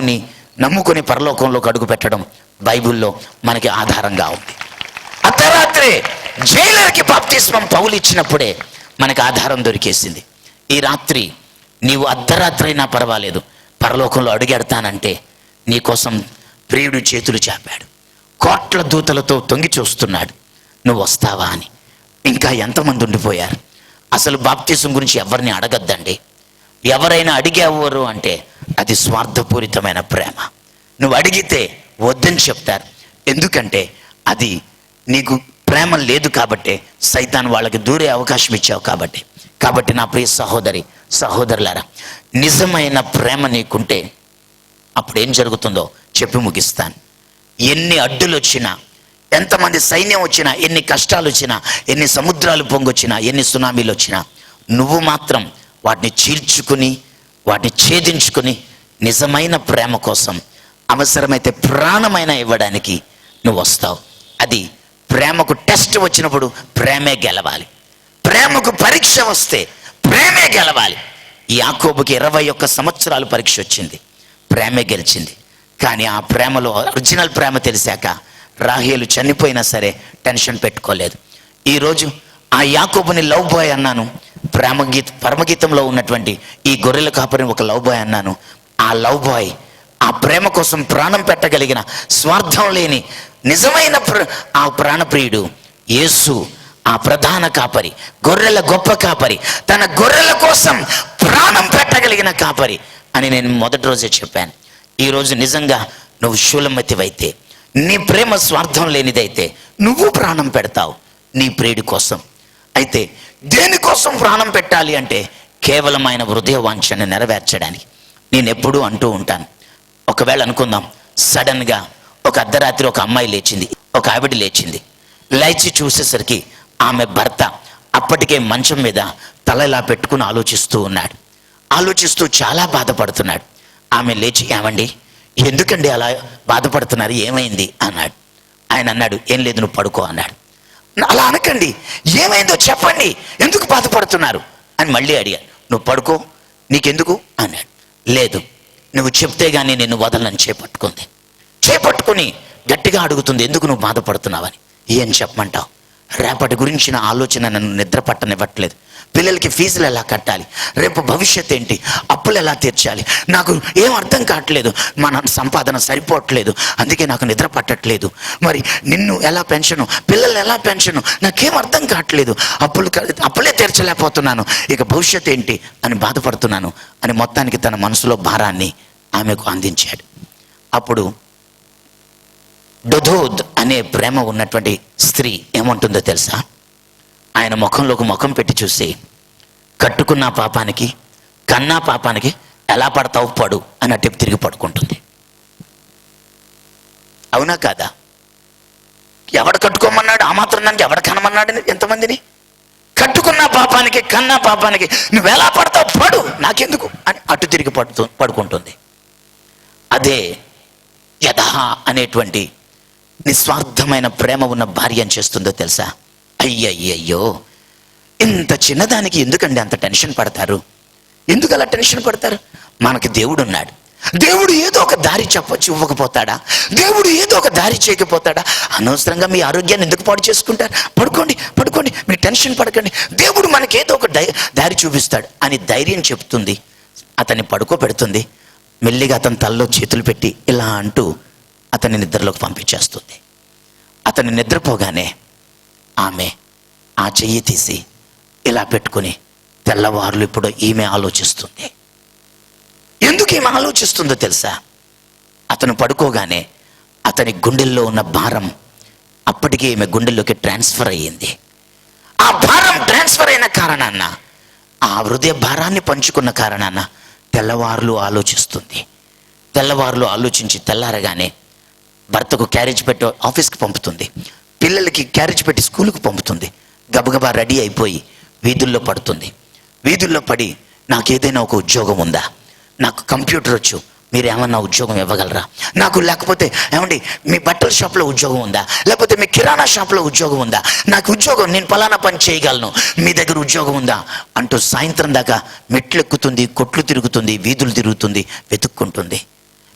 ప్రభువుని నమ్ముకొని పరలోకంలోకి అడుగు పెట్టడం బైబిల్లో మనకి ఆధారంగా ఉంది. అర్ధరాత్రి జైలర్కి బాప్తిస్మం పౌలు ఇచ్చినప్పుడే మనకు ఆధారం దొరికేసింది. ఈ రాత్రి నీవు అర్ధరాత్రి అయినా పర్వాలేదు పరలోకంలో అడుగెడతానంటే నీకోసం ప్రియుడు చేతులు చాపాడు. కోట్ల దూతలతో తొంగి చూస్తున్నాడు నువ్వు వస్తావా? అని. ఇంకా ఎంతమంది ఉండిపోయారు? అసలు బాప్తీసం గురించి ఎవరిని అడగద్దండి? ఎవరైనా అడిగేవారు అంటే అది స్వార్థపూరితమైన ప్రేమ. నువ్వు అడిగితే వద్దని చెప్తారు. ఎందుకంటే అది నీకు ప్రేమ లేదు కాబట్టే సైతాన్ వాళ్ళకి దూరే అవకాశం ఇచ్చావు కాబట్టి. కాబట్టి నా ప్రియ సహోదరి సహోదరులారా నిజమైన ప్రేమ నీకుంటే అప్పుడు ఏం జరుగుతుందో చెప్పి ముగిస్తాను. ఎన్ని అడ్డులు వచ్చినా ఎంతమంది సైన్యం వచ్చినా ఎన్ని కష్టాలు వచ్చినా ఎన్ని సముద్రాలు పొంగొచ్చినా ఎన్ని సునామీలు వచ్చినా నువ్వు మాత్రం వాటిని చీల్చుకుని వాటిని ఛేదించుకుని నిజమైన ప్రేమ కోసం అవసరమైతే ప్రాణమైన ఇవ్వడానికి నువ్వు వస్తావు. అది ప్రేమకు టెస్ట్ వచ్చినప్పుడు ప్రేమే గెలవాలి. ప్రేమకు పరీక్ష వస్తే ప్రేమే గెలవాలి. యాకోబుకి ఇరవై ఒక్క సంవత్సరాలు పరీక్ష వచ్చింది. ప్రేమే గెలిచింది. కానీ ఆ ప్రేమలో ఒరిజినల్ ప్రేమ తెలిసాక రాహేలు చనిపోయినా సరే టెన్షన్ పెట్టుకోలేదు. ఈరోజు ఆ యాకోబుని లవ్ బాయ్ అన్నాను. ప్రేమ గీత పరమగీతంలో ఉన్నటువంటి ఈ గొర్రెల కాపరిని ఒక లవ్ బాయ్ అన్నాను. ఆ లవ్ బాయ్ ఆ ప్రేమ కోసం ప్రాణం పెట్టగలిగిన స్వార్థం లేని నిజమైన ప్ర ఆ ప్రాణప్రియుడు యేసు ఆ ప్రధాన కాపరి గొర్రెల గొప్ప కాపరి తన గొర్రెల కోసం ప్రాణం పెట్టగలిగిన కాపరి అని నేను మొదటి రోజే చెప్పాను. ఈరోజు నిజంగా నువ్వు శూలమతివైతే నీ ప్రేమ స్వార్థం లేనిదైతే నువ్వు ప్రాణం పెడతావు నీ ప్రియుడి కోసం. అయితే దేనికోసం ప్రాణం పెట్టాలి అంటే కేవలం ఆయన హృదయ వాంఛను నెరవేర్చడానికి నేను ఎప్పుడూ అంటూ ఉంటాను. ఒకవేళ అనుకుందాం సడన్గా ఒక అర్ధరాత్రి ఒక అమ్మాయి లేచింది ఒక ఆవిడ లేచింది. లేచి చూసేసరికి ఆమె భర్త అప్పటికే మంచం మీద తల ఇలా పెట్టుకుని ఆలోచిస్తూ ఉన్నాడు. ఆలోచిస్తూ చాలా బాధపడుతున్నాడు. ఆమె లేచి ఏమండి? ఎందుకండి అలా బాధపడుతున్నారు? ఏమైంది? అన్నాడు. ఆయన అన్నాడు ఏం లేదు నువ్వు పడుకో అన్నాడు. అలా అనకండి. ఏమైందో చెప్పండి. ఎందుకు బాధపడుతున్నారు? అని మళ్ళీ అడిగాడు. నువ్వు పడుకో నీకెందుకు? అన్నాడు. లేదు. నువ్వు చెప్తే గానీ నిన్ను వదలని చేపట్టుకుంది. చేపట్టుకుని గట్టిగా అడుగుతుంది ఎందుకు నువ్వు బాధపడుతున్నావని? ఏం చెప్పమంటావు? రేపటి గురించిన ఆలోచన నన్ను నిద్ర పట్టనివ్వట్లేదు. పిల్లలకి ఫీజులు ఎలా కట్టాలి? రేపు భవిష్యత్ ఏంటి? అప్పులు ఎలా తీర్చాలి? నాకు ఏం అర్థం కావట్లేదు. మన సంపాదన సరిపోవట్లేదు. అందుకే నాకు నిద్ర పట్టట్లేదు. మరి నిన్ను ఎలా పెన్షను? పిల్లలు ఎలా పెన్షను? నాకేం అర్థం కావట్లేదు. అప్పులు అప్పులే తీర్చలేకపోతున్నాను. ఇక భవిష్యత్ ఏంటి? అని బాధపడుతున్నాను. అని మొత్తానికి తన మనసులో భారాన్ని ఆమెకు అందించాడు. అప్పుడు డొధోద్ అనే ప్రేమ ఉన్నటువంటి స్త్రీ ఏమంటుందో తెలుసా? ఆయన ముఖంలోకి ముఖం పెట్టి చూసి కట్టుకున్న పాపానికి కన్నా పాపానికి ఎలా పడతావు పడు అని అటు తిరిగి పడుకుంటుంది అవునా కాదా? ఎవడు కట్టుకోమన్నాడు? ఆ మాత్రం నన్ను ఎవడ కనమన్నాడు ఎంతమందిని? కట్టుకున్న పాపానికి కన్నా పాపానికి నువ్వు ఎలా పడతావు పడు నాకెందుకు? అని అటు తిరిగి పడుతూ పడుకుంటుంది. అదే యథ అనేటువంటి నిస్వార్థమైన ప్రేమ ఉన్న భార్య అని చేస్తుందో తెలుసా? అయ్యయ్యయ్యో ఇంత చిన్నదానికి ఎందుకండి అంత టెన్షన్ పడతారు? ఎందుకు అలా టెన్షన్ పడతారు? మనకి దేవుడు ఉన్నాడు దేవుడు ఏదో ఒక దారి చెప్పొచ్చు ఇవ్వకపోతాడా? దేవుడు ఏదో ఒక దారి చేయకపోతాడా? అనవసరంగా మీ ఆరోగ్యాన్ని ఎందుకు పాడు చేసుకుంటారు? పడుకోండి పడుకోండి మీరు టెన్షన్ పడకండి. దేవుడు మనకి ఏదో ఒక దై దారి చూపిస్తాడు అని ధైర్యం చెప్తుంది. అతన్ని పడుకోబెడుతుంది. మెల్లిగా అతని తలలో చేతులు పెట్టి ఇలా అంటూ అతన్ని నిద్రలోకి పంపించేస్తుంది. అతన్ని నిద్రపోగానే ఆమె ఆ చెయ్యి తీసి ఇలా పెట్టుకుని తెల్లవారులు ఇప్పుడు ఈమె ఆలోచిస్తుంది. ఎందుకు ఈమె ఆలోచిస్తుందో తెలుసా? అతను పడుకోగానే అతని గుండెల్లో ఉన్న భారం అప్పటికే ఈమె గుండెల్లోకి ట్రాన్స్ఫర్ అయ్యింది. ఆ భారం ట్రాన్స్ఫర్ అయిన కారణాన ఆ హృదయ భారాన్ని పంచుకున్న కారణాన తెల్లవారులు ఆలోచిస్తుంది. తెల్లవారులు ఆలోచించి తెల్లారగానే భర్తకు క్యారేజ్ పెట్టి ఆఫీస్కి పంపుతుంది. పిల్లలకి క్యారేజ్ పెట్టి స్కూల్కి పంపుతుంది. గబగబా రెడీ అయిపోయి వీధుల్లో పడుతుంది. వీధుల్లో పడి నాకు ఏదైనా ఒక ఉద్యోగం ఉందా? నాకు కంప్యూటర్ వచ్చు. మీరు ఏమన్నా ఉద్యోగం ఇవ్వగలరా? నాకు లేకపోతే ఏమండి మీ బట్టల షాప్లో ఉద్యోగం ఉందా? లేకపోతే మీ కిరాణా షాప్లో ఉద్యోగం ఉందా? నాకు ఉద్యోగం నేను పలానా పని చేయగలను. మీ దగ్గర ఉద్యోగం ఉందా? అంటూ సాయంత్రం దాకా మెట్లు ఎక్కుతుంది కొట్లు తిరుగుతుంది వీధులు తిరుగుతుంది వెతుక్కుంటుంది.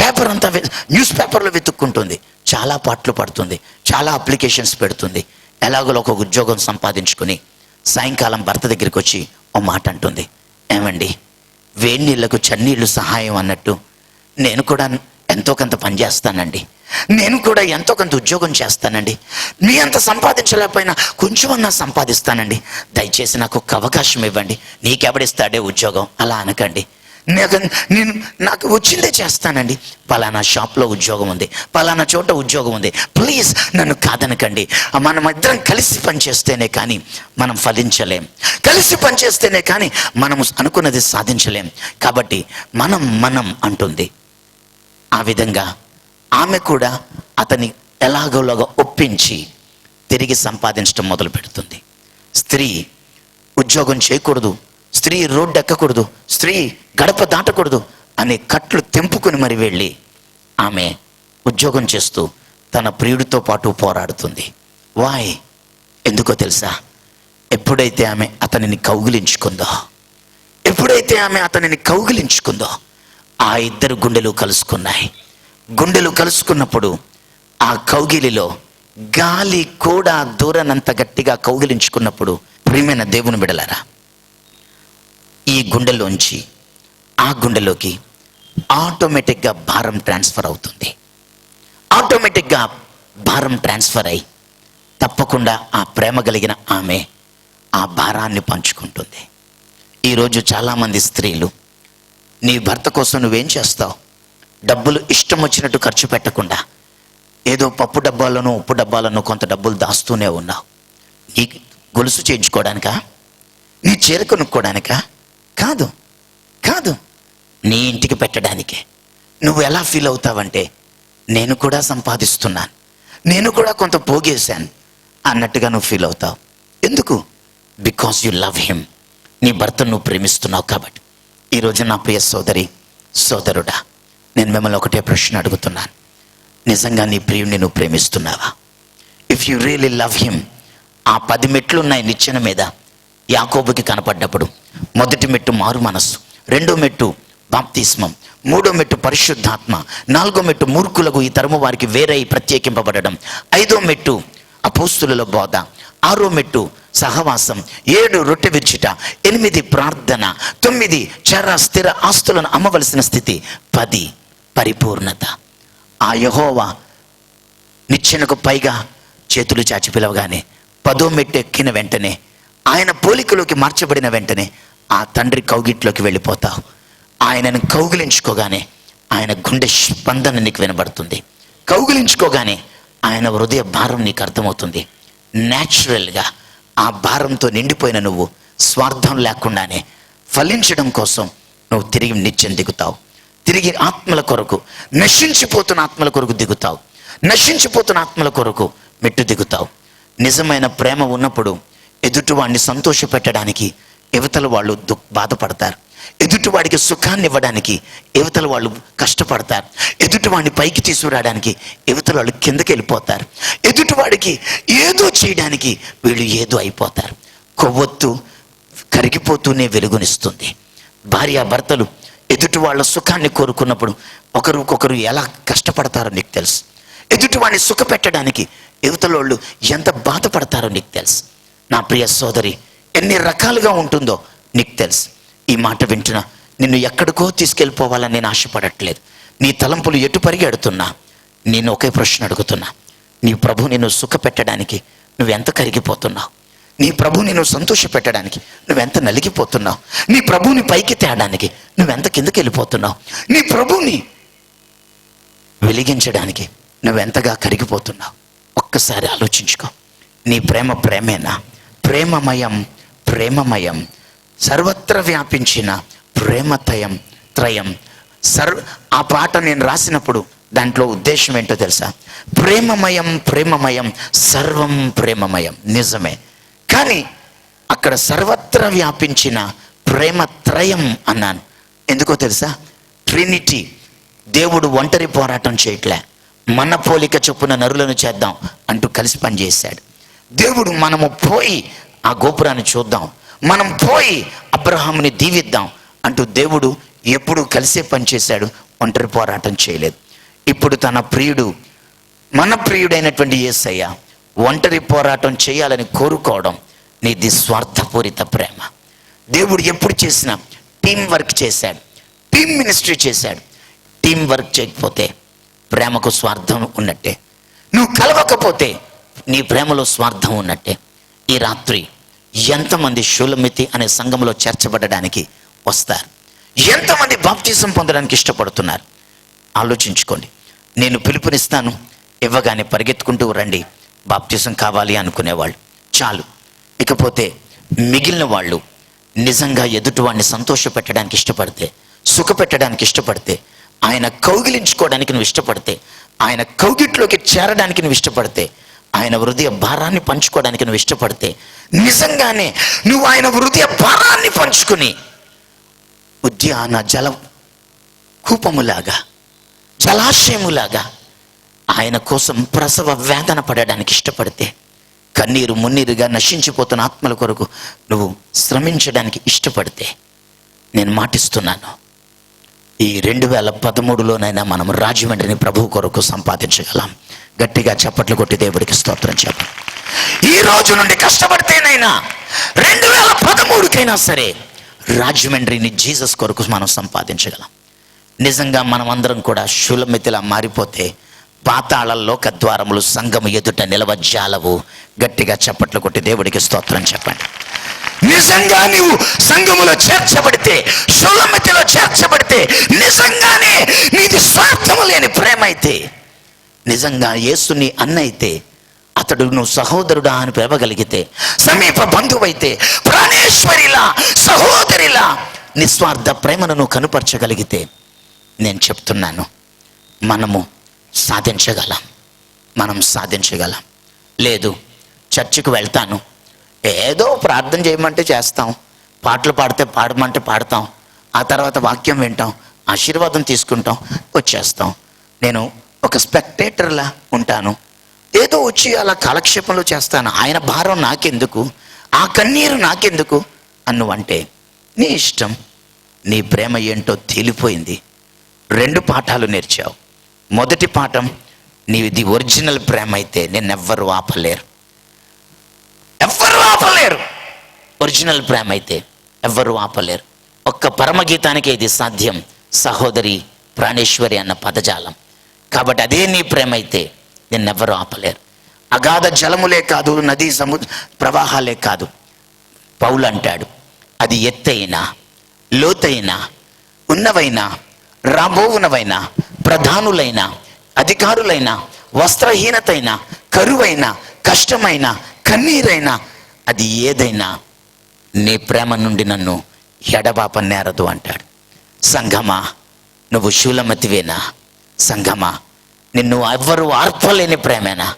పేపర్ అంతా న్యూస్ పేపర్లో వెతుక్కుంటుంది. చాలా పాటలు పడుతుంది. చాలా అప్లికేషన్స్ పెడుతుంది. ఎలాగోలో ఒక ఉద్యోగం సంపాదించుకుని సాయంకాలం భర్త దగ్గరికి వచ్చి ఓ మాట అంటుంది. ఏమండి వేడి నీళ్ళకు చన్నీళ్ళు సహాయం అన్నట్టు నేను కూడా ఎంతో కొంత పని చేస్తానండి. నేను కూడా ఎంతో కొంత ఉద్యోగం చేస్తానండి. మీ అంత సంపాదించలేకపోయినా కొంచెమన్నా సంపాదిస్తానండి. దయచేసి నాకు ఒక అవకాశం ఇవ్వండి. నీకెవడిస్తాడే ఉద్యోగం? అలా అనకండి. నాకు నేను నాకు వచ్చిందే చేస్తానండి. పలానా షాప్లో ఉద్యోగం ఉంది. పలానా చోట ఉద్యోగం ఉంది. ప్లీజ్ నన్ను కాదనకండి. మనం ఇద్దరం కలిసి పనిచేస్తేనే కానీ మనం ఫలించలేం. కలిసి పనిచేస్తేనే కానీ మనం అనుకున్నది సాధించలేం. కాబట్టి మనం మనం అంటుంది. ఆ విధంగా ఆమె కూడా అతని ఎలాగోలాగా ఒప్పించి తిరిగి సంపాదించడం మొదలు పెడుతుంది స్త్రీ ఉద్యోగం చేయకూడదు. స్త్రీ రోడ్డు ఎక్కకూడదు స్త్రీ గడప దాటకూడదు అనే కట్లు తెంపుకుని మరి వెళ్ళి ఆమె ఉద్యోగం చేస్తూ తన ప్రియుడితో పాటు పోరాడుతుంది. వాయ్ ఎందుకో తెలుసా? ఎప్పుడైతే ఆమె అతనిని కౌగిలించుకుందో ఎప్పుడైతే ఆమె అతనిని కౌగిలించుకుందో ఆ ఇద్దరు గుండెలు కలుసుకున్నాయి. గుండెలు కలుసుకున్నప్పుడు ఆ కౌగిలిలో గాలి కూడా దూరనంత గట్టిగా కౌగిలించుకున్నప్పుడు ప్రియమైన దేవుని బిడలారా ఈ గుండెలోంచి ఆ గుండెలోకి ఆటోమేటిక్గా భారం ట్రాన్స్ఫర్ అవుతుంది. ఆటోమేటిక్గా భారం ట్రాన్స్ఫర్ అయి తప్పకుండా ఆ ప్రేమ కలిగిన ఆమె ఆ భారాన్ని పంచుకుంటుంది. ఈరోజు చాలామంది స్త్రీలు నీ భర్త కోసం నువ్వేం చేస్తావు? డబ్బులు ఇష్టం వచ్చినట్టు ఖర్చు పెట్టకుండా ఏదో పప్పు డబ్బాలను ఉప్పు డబ్బాలను కొంత డబ్బులు దాస్తూనే ఉన్నావు. నీ గొలుసు చేయించుకోవడానికా నీ చీర కొనుక్కోవడానికా కాదు కాదు. నీ ఇంటికి పెట్టడానికే. నువ్వు ఎలా ఫీల్ అవుతావంటే నేను కూడా సంపాదిస్తున్నాను. నేను కూడా కొంత పోగేశాను అన్నట్టుగా నువ్వు ఫీల్ అవుతావు. ఎందుకు? Because you love him. నీ భర్తను నువ్వు ప్రేమిస్తున్నావు కాబట్టి. ఈరోజు నా ప్రియ సోదరి సోదరుడా నేను మిమ్మల్ని ఒకటే ప్రశ్న అడుగుతున్నాను. నిజంగా నీ ప్రియుడిని నువ్వు ప్రేమిస్తున్నావా? If you really love him ఆ పది మెట్లు ఉన్నాయి నిచ్చెన మీద యాకోబుకి కనపడ్డప్పుడు మొదటి మెట్టు మారు మనస్సు రెండో మెట్టు బాప్తిస్మం మూడో మెట్టు పరిశుద్ధాత్మ నాలుగో మెట్టు మూర్ఖులకు ఈ తరము వారికి వేరై ప్రత్యేకింపబడడం ఐదో మెట్టు అపోస్తుల బోధ ఆరో మెట్టు సహవాసం ఏడు రొట్టె విచ్చుట ఎనిమిది ప్రార్థన తొమ్మిది చర స్థిర ఆస్తులను అమ్మవలసిన స్థితి పది పరిపూర్ణత. ఆ యహోవా నిచ్చెనకు పైగా చేతులు చాచి పిలవగానే పదో మెట్టు ఎక్కిన వెంటనే ఆయన పోలికలోకి మార్చబడిన వెంటనే ఆ తండ్రి కౌగిట్లోకి వెళ్ళిపోతావు. ఆయనను కౌగిలించుకోగానే ఆయన గుండె స్పందన నీకు వినబడుతుంది. కౌగిలించుకోగానే ఆయన హృదయ భారం నీకు అర్థమవుతుంది. న్యాచురల్గా ఆ భారంతో నిండిపోయిన నువ్వు స్వార్థం లేకుండానే ఫలించడం కోసం నువ్వు తిరిగి నిత్యం దిగుతావు. తిరిగి ఆత్మల కొరకు నశించిపోతున్న ఆత్మల కొరకు దిగుతావు. నశించిపోతున్న ఆత్మల కొరకు మెట్టు దిగుతావు. నిజమైన ప్రేమ ఉన్నప్పుడు ఎదుటివాడిని సంతోషపెట్టడానికి యువతల వాళ్ళు దు బాధపడతారు. ఎదుటివాడికి సుఖాన్ని ఇవ్వడానికి యువతల వాళ్ళు కష్టపడతారు. ఎదుటివాడిని పైకి తీసుకురావడానికి యువతల వాళ్ళు కిందకి వెళ్ళిపోతారు ఎదుటివాడికి ఏదో చేయడానికి వీళ్ళు ఏదో అయిపోతారు. కొవ్వొత్తు కరిగిపోతూనే వెలుగునిస్తుంది. భార్యాభర్తలు ఎదుటి వాళ్ళ సుఖాన్ని కోరుకున్నప్పుడు ఒకరికొకరు ఎలా కష్టపడతారో నీకు తెలుసు. ఎదుటి వాడిని సుఖపెట్టడానికి యువతలోళ్ళు ఎంత బాధపడతారో నీకు తెలుసు. నా ప్రియ సోదరి ఎన్ని రకాలుగా ఉంటుందో నీకు తెలుసు. ఈ మాట వింటున్నా నిన్ను ఎక్కడికో తీసుకెళ్ళిపోవాలని నేను ఆశపడట్లేదు. నీ తలంపులు ఎటు పరిగెడుతున్నా? నేను ఒకే ప్రశ్న అడుగుతున్నా. నీ ప్రభు నిన్ను సుఖపెట్టడానికి నువ్వెంత కరిగిపోతున్నావు? నీ ప్రభు నిన్ను సంతోష పెట్టడానికి నువ్వెంత నలిగిపోతున్నావు? నీ ప్రభుని పైకి తేడానికి నువ్వెంత కిందకి వెళ్ళిపోతున్నావు నీ ప్రభుని వెలిగించడానికి నువ్వెంతగా కరిగిపోతున్నావు? ఒక్కసారి ఆలోచించుకో. నీ ప్రేమ ప్రేమేనా? ప్రేమమయం ప్రేమమయం. సర్వత్ర వ్యాపించిన ప్రేమతయం త్రయం. సర్వ ఆ పాట నేను రాసినప్పుడు దాంట్లో ఉద్దేశం ఏంటో తెలుసా? ప్రేమమయం ప్రేమమయం సర్వం ప్రేమమయం. నిజమే. కానీ అక్కడ సర్వత్ర వ్యాపించిన ప్రేమ త్రయం అన్నాను. ఎందుకో తెలుసా? ట్రినిటీ దేవుడు ఒంటరి పోరాటం చేయట్లే. మన పోలిక చొప్పున నరులను చేద్దాం అంటూ కలిసి పనిచేశాడు. దేవుడు మనము పోయి ఆ గోపురాన్ని చూద్దాం. మనం పోయి అబ్రహాముని దీవిద్దాం అంటూ దేవుడు ఎప్పుడు కలిసే పనిచేశాడు ఒంటరి పోరాటం చేయలేదు. ఇప్పుడు తన ప్రియుడు మన ప్రియుడైనటువంటి ఏసయ్య ఒంటరి పోరాటం చేయాలని కోరుకోవడం నీది స్వార్థపూరిత ప్రేమ. దేవుడు ఎప్పుడు చేసినా టీం వర్క్ చేశాడు టీం మినిస్ట్రీ చేశాడు. టీం వర్క్ చేయకపోతే ప్రేమకు స్వార్థం ఉన్నట్టే. నువ్వు కలవకపోతే నీ ప్రేమలో స్వార్థం ఉన్నట్టే. ఈ రాత్రి ఎంతమంది షూలమితి అనే సంఘంలో చేర్చబడడానికి వస్తారు? ఎంతమంది బాప్తీసం పొందడానికి ఇష్టపడుతున్నారు? ఆలోచించుకోండి. నేను పిలుపునిస్తాను ఇవ్వగానే పరిగెత్తుకుంటూ రండి. బాప్తీసం కావాలి అనుకునేవాళ్ళు. చాలు. ఇకపోతే మిగిలిన వాళ్ళు నిజంగా ఎదుటివాడిని సంతోషపెట్టడానికి ఇష్టపడితే సుఖపెట్టడానికి ఇష్టపడితే ఆయన కౌగిలించుకోవడానికి నువ్వు ఇష్టపడితే ఆయన కౌగిట్లోకి చేరడానికి నువ్వు ఇష్టపడితే ఆయన హృదయ భారాన్ని పంచుకోవడానికి నువ్వు ఇష్టపడితే నిజంగానే నువ్వు ఆయన హృదయ భారాన్ని పంచుకుని ఉద్యాన జల కూపములాగా జలాశయములాగా ఆయన కోసం ప్రసవ వేదన పడడానికి ఇష్టపడితే కన్నీరు మున్నీరుగా నశించిపోతున్న ఆత్మల కొరకు నువ్వు శ్రమించడానికి ఇష్టపడితే నేను మాటిస్తున్నాను. ఈ రెండు వేల పదమూడులోనైనా మనం రాజమండ్రిని ప్రభు కొరకు సంపాదించగలం. గట్టిగా చప్పట్లు కొట్టి దేవుడికి స్తోత్రం చెప్పం ఈ రోజు నుండి కష్టపడితేనైనా రెండు వేల పదమూడుకైనా సరే రాజమండ్రిని జీసస్ కొరకు మనం సంపాదించగలం. నిజంగా మనం అందరం కూడా శూలమితిలా మారిపోతే పాతాళ లోక ద్వారములు సంఘము ఎదుట నిలవజ్జాలవు గట్టిగా చప్పట్లు కొట్టి దేవుడికి స్తోత్రం చెప్పండి. నిజంగా నీవు సంఘములో చేర్చబడితే శూలమితిలో చేర్చబడితే నిజంగానే నీది స్వార్థము లేని ప్రేమ అయితే నిజంగా యేసుని అన్న అయితే అతడు నువ్వు సహోదరుడా అని పిలవగలిగితే సమీప బంధువైతే ప్రాణేశ్వరిలా సహోదరిలా నిస్వార్థ ప్రేమను నువ్వు కనుపరచగలిగితే నేను చెప్తున్నాను మనము సాధించగలం మనం సాధించగలం. లేదు చర్చికి వెళ్తాను ఏదో ప్రార్థన చేయమంటే చేస్తాం. పాటలు పాడితే పాడమంటే పాడతాం. ఆ తర్వాత వాక్యం వింటాం. ఆశీర్వాదం తీసుకుంటాం. వచ్చేస్తాం. నేను ఒక స్పెక్టేటర్లా ఉంటాను. ఏదో వచ్చి అలా కాలక్షేపంలో చేస్తాను. ఆయన భారం నాకెందుకు? ఆ కన్నీరు నాకెందుకు? అన్నువంటే నీ ఇష్టం నీ ప్రేమ ఏంటో తేలిపోయింది. రెండు పాఠాలు నేర్చావు. మొదటి పాఠం నీది ఒరిజినల్ ప్రేమ అయితే నిన్నెవ్వరు ఆపలేరు. ఎవ్వరు ఆపలేరు. ఒరిజినల్ ప్రేమ అయితే ఎవ్వరు ఆపలేరు. ఒక్క పరమగీతానికే ఇది సాధ్యం. సహోదరి ప్రాణేశ్వరి అన్న పదజాలం. కాబట్టి అదే నీ ప్రేమ అయితే నిన్నెవ్వరు ఆపలేరు. అగాధ జలములే కాదు నదీ సము ప్రవాహాలే కాదు. పౌలు అంటాడు అది ఎత్తైన లోతైన ఉన్నవైన రాబోవునవైన ప్రధానులైన అధికారులైన వస్త్రహీనతైన కరువైన కష్టమైన కన్నీరైన అది ఏదైనా నీ ప్రేమ నుండి నన్ను ఎడబాప నేరదు అంటాడు. సంఘమా నువ్వు శూలమతివేనా? సంఘమా నిన్ను ఎవ్వరు ఆర్పలేని ప్రేమేనా?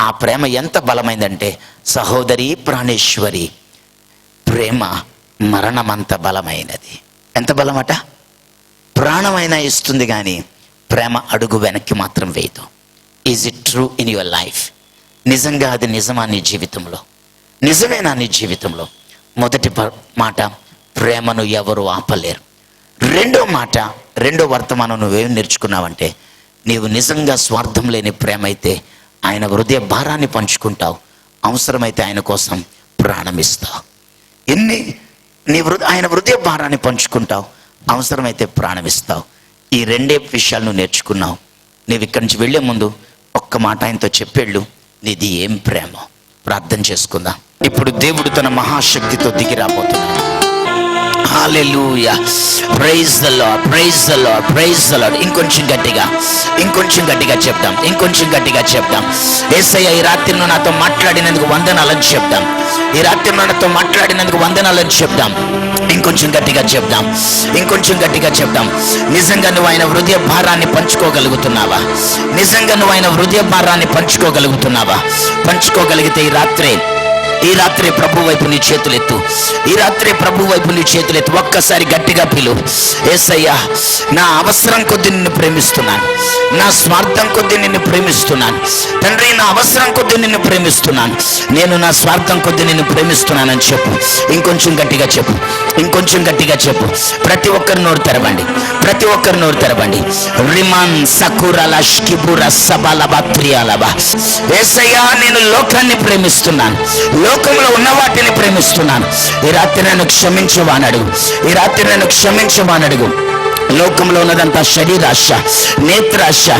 ఆ ప్రేమ ఎంత బలమైందంటే సహోదరి ప్రాణేశ్వరి ప్రేమ మరణమంత బలమైనది. ఎంత బలమట? ప్రాణమైనా ఇస్తుంది కానీ ప్రేమ అడుగు వెనక్కి మాత్రం వేయదు. Is it true in your life నిజంగా అది నిజమా నీ జీవితంలో? నిజమేనా నీ జీవితంలో. మొదటి మాట ప్రేమను ఎవరు ఆపలేరు. రెండో మాట రెండో వర్తమానం నువ్వేం నేర్చుకున్నావంటే నీవు నిజంగా స్వార్థం లేని ప్రేమ అయితే ఆయన హృదయ భారాన్ని పంచుకుంటావు. అవసరమైతే ఆయన కోసం ప్రాణమిస్తావు. ఎన్ని నీ హృ ఆయన హృదయ భారాన్ని పంచుకుంటావు అవసరమైతే ప్రాణమిస్తావు. ఈ రెండే విషయాలు నువ్వు నేర్చుకున్నావు. నీవు ఇక్కడి నుంచి వెళ్ళే ముందు ఒక్క మాట ఆయనతో చెప్పేళ్ళు నీది ఏం ప్రేమ. ప్రార్థన చేసుకుందాం. ఇప్పుడు దేవుడు తన మహాశక్తితో దిగి రాబోతున్నాడు. Hallelujah praise the praise the praise the ఇంకొంచెం గట్టిగా ఇంకొంచెం గట్టిగా చెప్దాం ఇంకొంచెం గట్టిగా చెప్దాం. ఏసయ్య ఈ రాత్రి నాతో మాట్లాడినందుకు వందనాలని చెప్దాం. ఈ రాత్రి నువ్వు నాతో మాట్లాడినందుకు వందనాలని చెప్దాం. ఇంకొంచెం గట్టిగా చెప్దాం ఇంకొంచెం గట్టిగా చెప్దాం. నిజంగా నువ్వు ఆయన హృదయ భారాన్ని పంచుకోగలుగుతున్నావా? నిజంగా నువ్వు ఆయన హృదయ భారాన్ని పంచుకోగలుగుతున్నావా? పంచుకోగలిగితే ఈ రాత్రే ఈ రాత్రి ప్రభు వైపు నీ చేతులెత్తు ఈ రాత్రి ప్రభు వైపు నీ చేతులెత్తు ఒక్కసారి గట్టిగా పిలు. ఏసయ్యా నా అవసరం కొద్ది నిన్ను ప్రేమిస్తున్నాను. నా స్వార్థం కొద్ది నిన్ను ప్రేమిస్తున్నాను. తండ్రి నా అవసరం కొద్ది నిన్ను ప్రేమిస్తున్నాను. నేను నా స్వార్థం కొద్ది నిన్ను ప్రేమిస్తున్నానని చెప్పు. ఇంకొంచెం గట్టిగా చెప్పు. ఇంకొంచెం గట్టిగా చెప్పు. ప్రతి ఒక్కరు నోరు తెరవండి. ప్రతి ఒక్కరు నోరు తెరవండి. రిమాన్ సకురల షిబుర సబలబ త్రియాలబ ఏసయ్యా నేను లోకాన్ని ప్రేమిస్తున్నాను. లోకంలో ఉన్న వాటిని ప్రేమిస్తున్నాను. ఈ రాత్రి నన్ను క్షమించవాని అడుగు. ఈ రాత్రి నన్ను క్షమించవాని అడుగు. లోకంలో ఉన్నదంతా శరీరాశ నేత్రాశ